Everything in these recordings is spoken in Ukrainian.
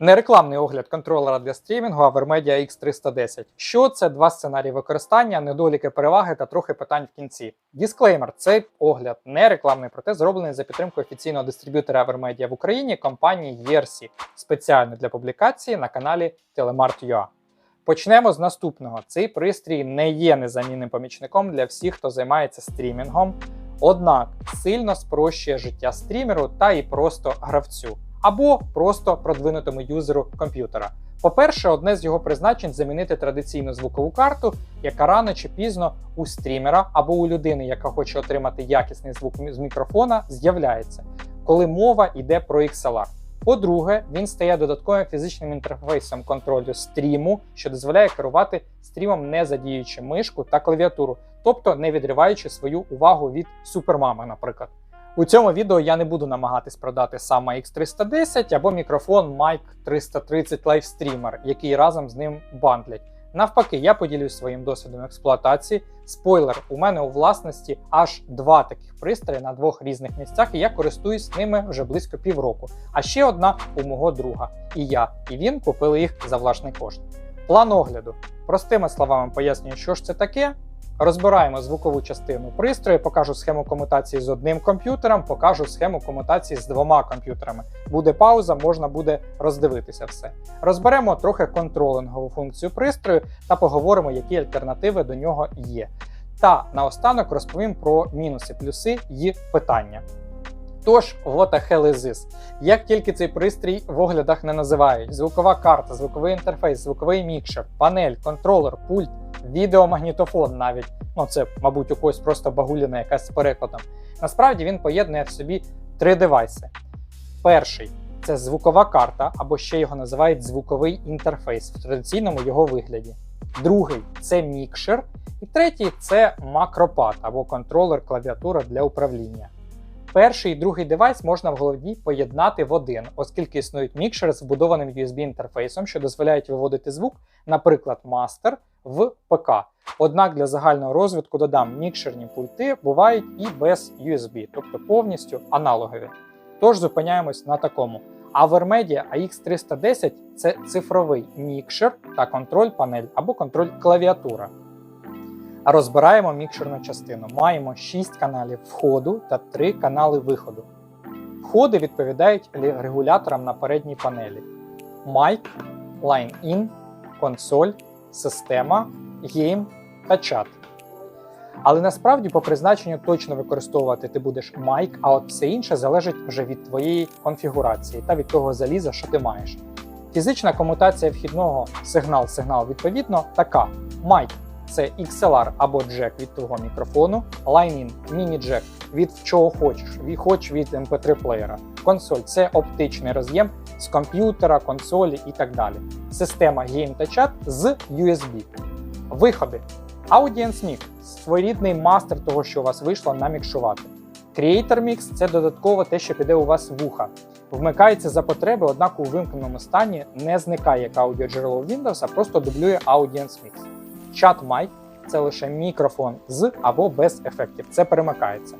Нерекламний огляд контролера для стрімінгу Avermedia X310. Що це два сценарії використання, недоліки переваги та трохи питань в кінці. Дисклеймер: цей огляд не рекламний, проте зроблений за підтримкою офіційного дистриб'ютора Avermedia в Україні компанії Єрсі, спеціально для публікації на каналі Telemart.ua. Почнемо з наступного. Цей пристрій не є незамінним помічником для всіх, хто займається стрімінгом, однак сильно спрощує життя стрімеру та і просто гравцю, або просто продвинутому юзеру комп'ютера. По-перше, одне з його призначень замінити традиційну звукову карту, яка рано чи пізно у стрімера або у людини, яка хоче отримати якісний звук з мікрофона, з'являється, коли мова йде про XLR. По-друге, він стає додатковим фізичним інтерфейсом контролю стріму, що дозволяє керувати стрімом, не задіючи мишку та клавіатуру, тобто не відриваючи свою увагу від супермами, наприклад. У цьому відео я не буду намагатись продати саме X310 або мікрофон Mic 330 Livestreamer, який разом з ним бандлять. Навпаки, я поділюсь своїм досвідом експлуатації. Спойлер, у мене у власності аж два таких пристрої на двох різних місцях, і я користуюсь ними вже близько півроку. А ще одна у мого друга. І я, і він купили їх за власний кошт. План огляду. Простими словами пояснюю, що ж це таке. Розбираємо звукову частину пристрою, покажу схему комутації з одним комп'ютером, покажу схему комутації з двома комп'ютерами. Буде пауза, можна буде роздивитися все. Розберемо трохи контролингову функцію пристрою та поговоримо, які альтернативи до нього є. Та наостанок розповім про мінуси, плюси і питання. Тож, is this? Як тільки цей пристрій в оглядах не називають: звукова карта, звуковий інтерфейс, звуковий мікшер, панель, контролер, пульт, відеомагнітофон навіть. Ну, це, мабуть, у когось просто багуліна якась з перекладом. Насправді він поєднує в собі три девайси. Перший це звукова карта, або ще його називають звуковий інтерфейс в традиційному його вигляді. Другий це мікшер. І третій це макропад або контролер клавіатура для управління. Перший і другий девайс можна в голові поєднати в один, оскільки існують мікшери з вбудованим USB-інтерфейсом, що дозволяють виводити звук, наприклад, мастер в ПК. Однак для загального розвитку додам мікшерні пульти бувають і без USB, тобто повністю аналогові. Тож зупиняємось на такому. Avermedia AX310 це цифровий мікшер та контроль панель або контроль клавіатура. Розбираємо мікшерну частину. Маємо 6 каналів входу та 3 канали виходу. Входи відповідають регуляторам на передній панелі: Mic, Line In, консоль, система, гейм та чат. Але насправді по призначенню точно використовувати ти будеш Mic, а от все інше залежить вже від твоєї конфігурації та від того заліза, що ти маєш. Фізична комутація вхідного сигнал-сигнал відповідно така: Mic це XLR або джек від твого мікрофону, Line-in міні-джек від чого хочеш, хоч від MP3 плеєра. Консоль це оптичний роз'єм з комп'ютера, консолі і так далі. Система Game та Chat з USB. Виходи. Audience Mix своєрідний мастер того, що у вас вийшло намікшувати. Creator Mix це додатково те, що піде у вас вуха. Вмикається за потреби, однак у вимкненому стані не зникає як аудіоджерело Windows, а просто дублює Audience Mix. Chat Mic це лише мікрофон з або без ефектів. Це перемикається.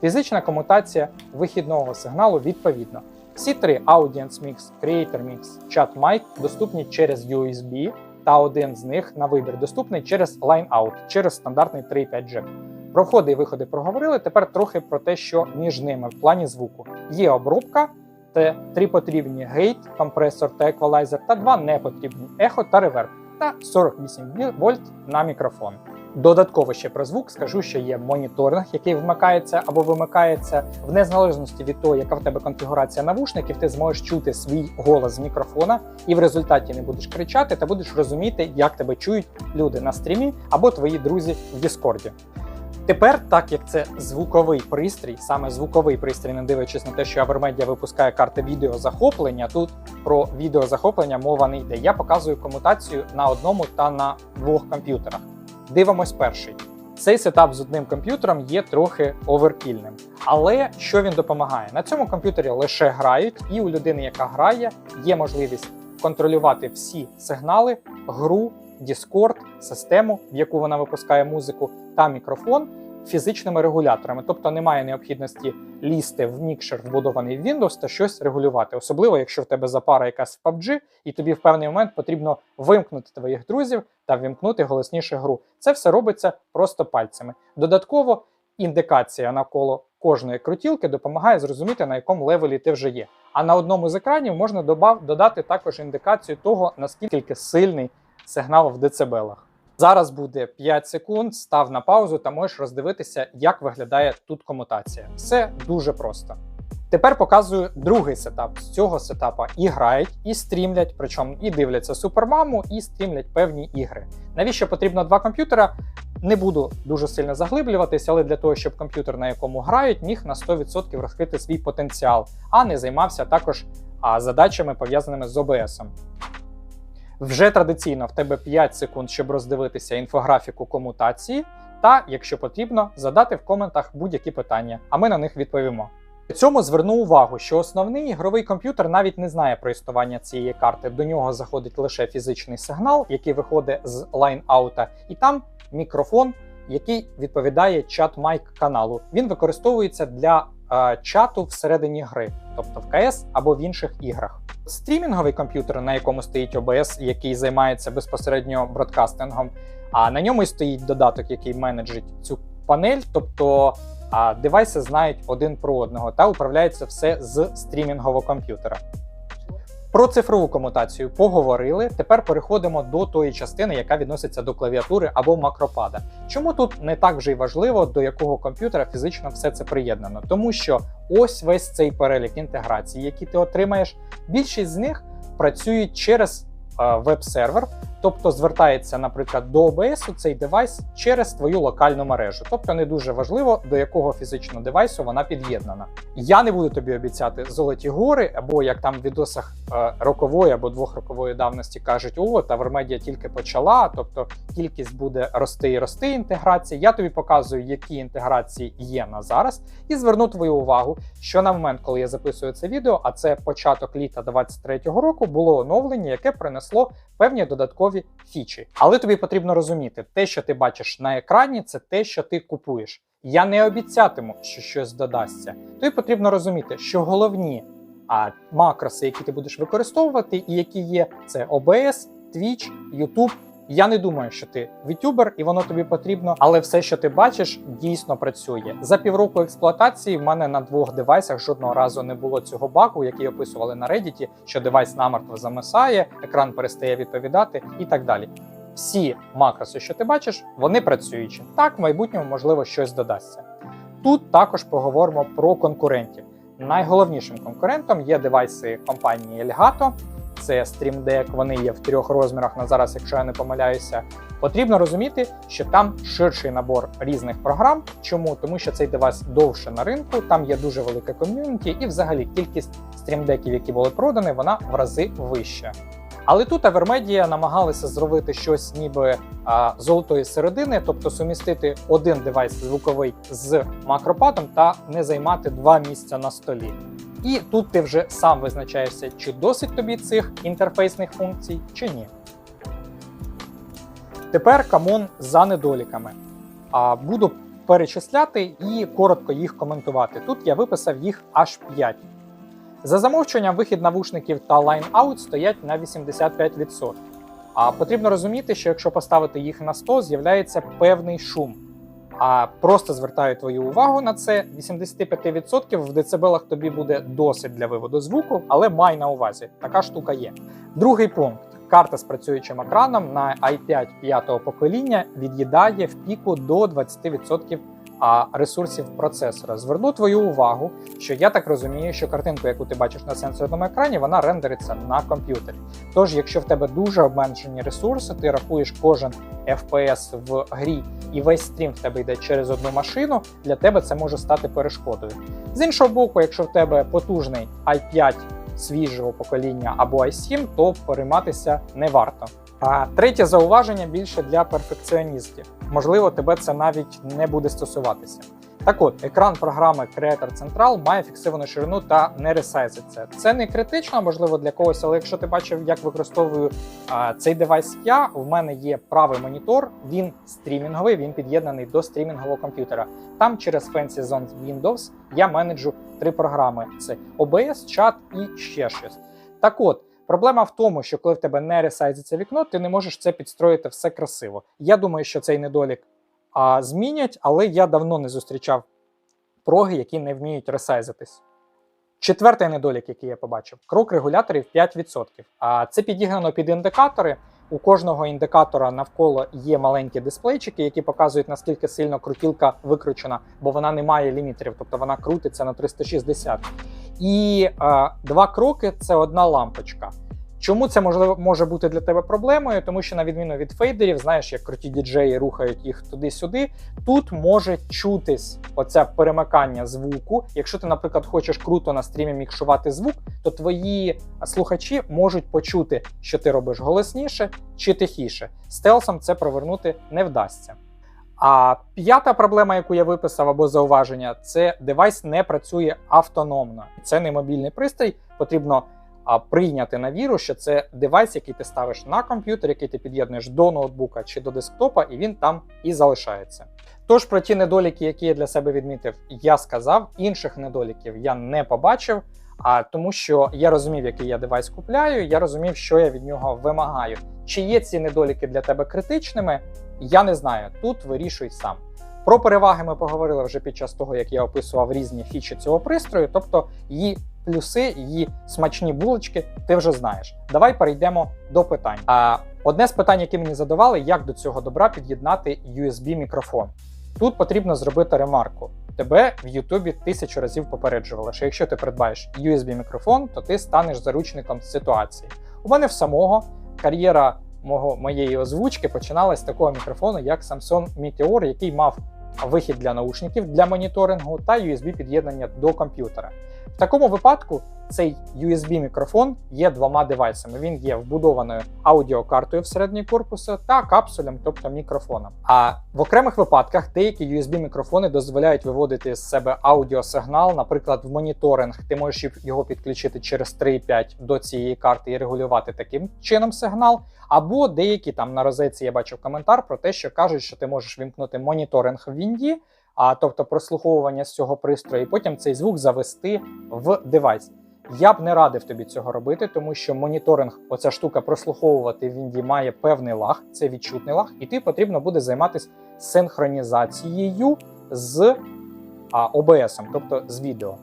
Фізична комутація вихідного сигналу відповідно. Всі три Audience Mix, Creator Mix, Chat Mic доступні через USB, та один з них на вибір доступний через Line Out, через стандартний 3.5 джек. Про входи і виходи проговорили. Тепер трохи про те, що між ними в плані звуку. Є обрубка, це три потрібні гейт, компресор та еквалайзер, та два непотрібні ехо та реверб, та 48 вольт на мікрофон. Додатково ще про звук скажу, що є моніторинг, який вмикається або вимикається. В незалежності від того, яка в тебе конфігурація навушників, ти зможеш чути свій голос з мікрофона, і в результаті не будеш кричати та будеш розуміти, як тебе чують люди на стрімі або твої друзі в Діскорді. Тепер, так як це звуковий пристрій, саме звуковий пристрій, не дивлячись на те, що Avermedia випускає карти відеозахоплення, тут про відеозахоплення мова не йде. Я показую комутацію на одному та на двох комп'ютерах. Дивимось перший. Цей сетап з одним комп'ютером є трохи оверкільним. Але що він допомагає? На цьому комп'ютері лише грають, і у людини, яка грає, є можливість контролювати всі сигнали, гру, Discord, систему, в яку вона випускає музику, та мікрофон. фізичними регуляторами, тобто немає необхідності лізти в мікшер, вбудований в Windows та щось регулювати, особливо якщо в тебе запара якась в PUBG, і тобі в певний момент потрібно вимкнути твоїх друзів та вимкнути голосніше гру. Це все робиться просто пальцями. Додатково індикація навколо кожної крутілки допомагає зрозуміти, на якому левелі ти вже є. А на одному з екранів можна додати також індикацію того, наскільки сильний сигнал в децибелах. Зараз буде 5 секунд, став на паузу та можеш роздивитися, як виглядає тут комутація. Все дуже просто. Тепер показую другий сетап. З цього сетапа і грають, і стрімлять, причому і дивляться супермаму, і стрімлять певні ігри. Навіщо потрібно два комп'ютера? Не буду дуже сильно заглиблюватися, але для того, щоб комп'ютер, на якому грають, міг на 100% розкрити свій потенціал, а не займався також а, задачами пов'язаними з ОБС. Вже традиційно в тебе 5 секунд, щоб роздивитися інфографіку комутації, та, якщо потрібно, задати в коментах будь-які питання, а ми на них відповімо. При цьому зверну увагу, що основний ігровий комп'ютер навіть не знає про існування цієї карти. До нього заходить лише фізичний сигнал, який виходить з лайн-аута, і там мікрофон, який відповідає чат майк каналу. Він використовується для е, чату всередині гри, тобто в КС або в інших іграх. Стрімінговий комп'ютер, на якому стоїть OBS, який займається безпосередньо бродкастингом, а на ньому й стоїть додаток, який менеджить цю панель, тобто а девайси знають один про одного та управляється все з стрімінгового комп'ютера. Про цифрову комутацію поговорили. Тепер переходимо до тої частини, яка відноситься до клавіатури або макропада. Чому тут не так вже й важливо, до якого комп'ютера фізично все це приєднано? Тому що ось весь цей перелік інтеграцій, які ти отримаєш, більшість з них працюють через е, веб-сервер, тобто звертається, наприклад, до OBS цей девайс через твою локальну мережу. Тобто не дуже важливо, до якого фізичного девайсу вона під'єднана. Я не буду тобі обіцяти золоті гори, або як там в відосах е, рокової або двохрокової давності кажуть, о, та Вермедія тільки почала, тобто кількість буде рости і рости інтеграції. Я тобі показую, які інтеграції є на зараз, і зверну твою увагу, що на момент, коли я записую це відео, а це початок літа 23-го року, було оновлення, яке принесло певні додаткові фічі. Але тобі потрібно розуміти, те, що ти бачиш на екрані, це те, що ти купуєш. Я не обіцятиму, що щось додасться. Тобі потрібно розуміти, що головні а, макроси, які ти будеш використовувати, і які є, це OBS, Twitch, YouTube. Я не думаю, що ти вітюбер і воно тобі потрібно, але все, що ти бачиш, дійсно працює. За півроку експлуатації в мене на двох девайсах жодного разу не було цього багу, який описували на Reddit, що девайс намертво замисає, екран перестає відповідати і так далі. Всі макроси, що ти бачиш, вони працюючі. Так, в майбутньому можливо щось додасться. Тут також поговоримо про конкурентів. Найголовнішим конкурентом є девайси компанії Elgato. Це Stream Deck, вони є в трьох розмірах на зараз, якщо я не помиляюся. Потрібно розуміти, що там ширший набор різних програм. Чому? Тому що цей девайс довше на ринку, там є дуже велике ком'юніті, і взагалі кількість стрімдеків, які були продані, вона в рази вища. Але тут Avermedia намагалися зробити щось ніби а, золотої середини, тобто сумістити один девайс звуковий з макропадом та не займати два місця на столі. І тут ти вже сам визначаєшся, чи досить тобі цих інтерфейсних функцій, чи ні. Тепер камон за недоліками. А, Буду перечисляти і коротко їх коментувати. Тут я виписав їх аж 5. За замовчуванням вихід навушників та line-out стоять на 85%. А потрібно розуміти, що якщо поставити їх на 100, з'являється певний шум. А просто звертаю твою увагу на це: 85% в децибелах тобі буде досить для виводу звуку, але май на увазі, така штука є. Другий пункт. Карта з працюючим екраном на i5 п'ятого покоління від'їдає в піку до 20% а ресурсів процесора. Зверну твою увагу, що я так розумію, що картинку, яку ти бачиш на сенсорному екрані, вона рендериться на комп'ютері. Тож, якщо в тебе дуже обмежені ресурси, ти рахуєш кожен FPS в грі і весь стрім в тебе йде через одну машину, для тебе це може стати перешкодою. З іншого боку, якщо в тебе потужний i5 свіжого покоління або i7, то перейматися не варто. А третє зауваження більше для перфекціоністів. Можливо, тебе це навіть не буде стосуватися. Так от, екран програми Creator Central має фіксовану ширину та не ресайзиться. Це не критично, можливо, для когось, але якщо ти бачив, як використовую а, цей девайс, я в мене є правий монітор, він стрімінговий, він під'єднаний до стрімінгового комп'ютера. Там через Fancy Zone Windows я менеджу три програми: це OBS, чат і ще щось. Так от. Проблема в тому, що коли в тебе не ресайзиться вікно, ти не можеш це підстроїти все красиво. Я думаю, що цей недолік а, змінять, але я давно не зустрічав проги, які не вміють ресайзитись. Четвертий недолік, який я побачив, крок регуляторів 5%. А це підігнано під індикатори. У кожного індикатора навколо є маленькі дисплейчики, які показують наскільки сильно крутілка викручена, бо вона не має лімітерів, тобто вона крутиться на 360. І е, два кроки це одна лампочка. Чому це можливо може бути для тебе проблемою? Тому що на відміну від фейдерів, знаєш, як круті діджеї рухають їх туди-сюди. Тут може чутись оце перемикання звуку. Якщо ти, наприклад, хочеш круто на стрімі мікшувати звук, то твої слухачі можуть почути, що ти робиш голосніше чи тихіше. Стелсом це провернути не вдасться. А п'ята проблема, яку я виписав або зауваження, це девайс не працює автономно. Це не мобільний пристрій, потрібно а, прийняти на віру, що це девайс, який ти ставиш на комп'ютер, який ти під'єднуєш до ноутбука чи до десктопа, і він там і залишається. Тож про ті недоліки, які я для себе відмітив, я сказав. Інших недоліків я не побачив. А тому, що я розумів, який я девайс купляю, я розумів, що я від нього вимагаю. Чи є ці недоліки для тебе критичними? Я не знаю. Тут вирішуй сам. Про переваги ми поговорили вже під час того, як я описував різні фічі цього пристрою, тобто її плюси, її смачні булочки, ти вже знаєш. Давай перейдемо до питань. А одне з питань, які мені задавали, як до цього добра під'єднати USB-мікрофон. Тут потрібно зробити ремарку. Тебе в Ютубі тисячу разів попереджували, що якщо ти придбаєш USB-мікрофон, то ти станеш заручником ситуації. У мене в самого кар'єра мого моєї озвучки починалась з такого мікрофону, як Samsung Meteor, який мав вихід для наушників для моніторингу та USB під'єднання до комп'ютера. В такому випадку цей USB-мікрофон є двома девайсами. Він є вбудованою аудіокартою всередині корпусу та капсулем, тобто мікрофоном. А в окремих випадках деякі USB-мікрофони дозволяють виводити з себе аудіосигнал, наприклад, в моніторинг. Ти можеш його підключити через 3.5 до цієї карти і регулювати таким чином сигнал. Або деякі там на розетці я бачив коментар про те, що кажуть, що ти можеш вімкнути моніторинг в Вінді, а тобто прослуховування з цього пристрою, і потім цей звук завести в девайс. Я б не радив тобі цього робити, тому що моніторинг, оця штука прослуховувати в Вінді має певний лаг, це відчутний лаг, і ти потрібно буде займатися синхронізацією з а, OBS, тобто з відео.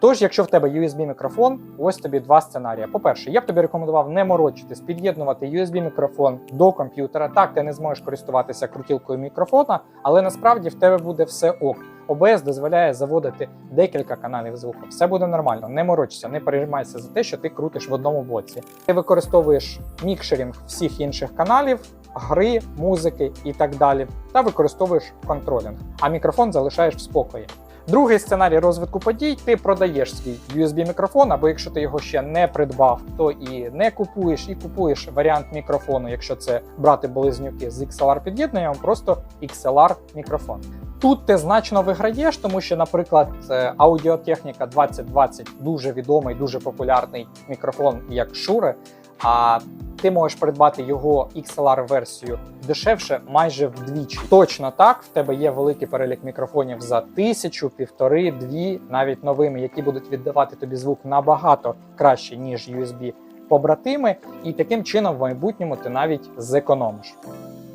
Тож, якщо в тебе USB-мікрофон, ось тобі два сценарії. По-перше, я б тобі рекомендував не морочитись, під'єднувати USB-мікрофон до комп'ютера. Так, ти не зможеш користуватися крутілкою мікрофона, але насправді в тебе буде все ок. OBS дозволяє заводити декілька каналів звуку. Все буде нормально, не морочся, не переймайся за те, що ти крутиш в одному блоці. Ти використовуєш мікшерінг всіх інших каналів, гри, музики і так далі, та використовуєш контролінг, а мікрофон залишаєш в спокої. Другий сценарій розвитку подій: ти продаєш свій USB-мікрофон, або якщо ти його ще не придбав, то і не купуєш, і купуєш варіант мікрофону, якщо це брати близнюки з XLR під'єднанням, просто XLR мікрофон. Тут ти значно виграєш, тому що, наприклад, аудіотехніка 2020 дуже відомий, дуже популярний мікрофон, як Shure, а ти можеш придбати його XLR-версію дешевше майже вдвічі. Точно так, в тебе є великий перелік мікрофонів за тисячу, півтори, дві, навіть новими, які будуть віддавати тобі звук набагато краще, ніж USB побратими, і таким чином в майбутньому ти навіть зекономиш.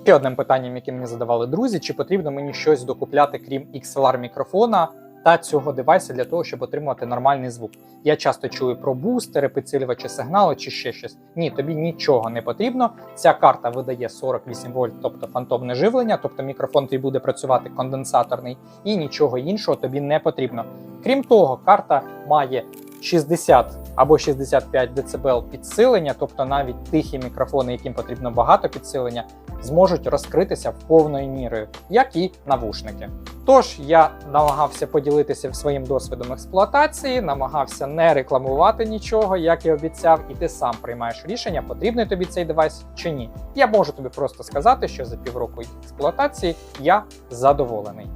Ще одним питанням, яке мені задавали друзі, чи потрібно мені щось докупляти, крім XLR мікрофона та цього девайса для того, щоб отримувати нормальний звук. Я часто чую про бустери, підсилювачі сигналу чи ще щось. Ні, тобі нічого не потрібно. Ця карта видає 48 вольт, тобто фантомне живлення, тобто мікрофон твій буде працювати конденсаторний, і нічого іншого тобі не потрібно. Крім того, карта має 60 або 65 дБ підсилення, тобто навіть тихі мікрофони, яким потрібно багато підсилення, зможуть розкритися повною мірою, як і навушники. Тож я намагався поділитися своїм досвідом експлуатації, намагався не рекламувати нічого, як і обіцяв, і ти сам приймаєш рішення, потрібний тобі цей девайс чи ні. Я можу тобі просто сказати, що за півроку експлуатації я задоволений.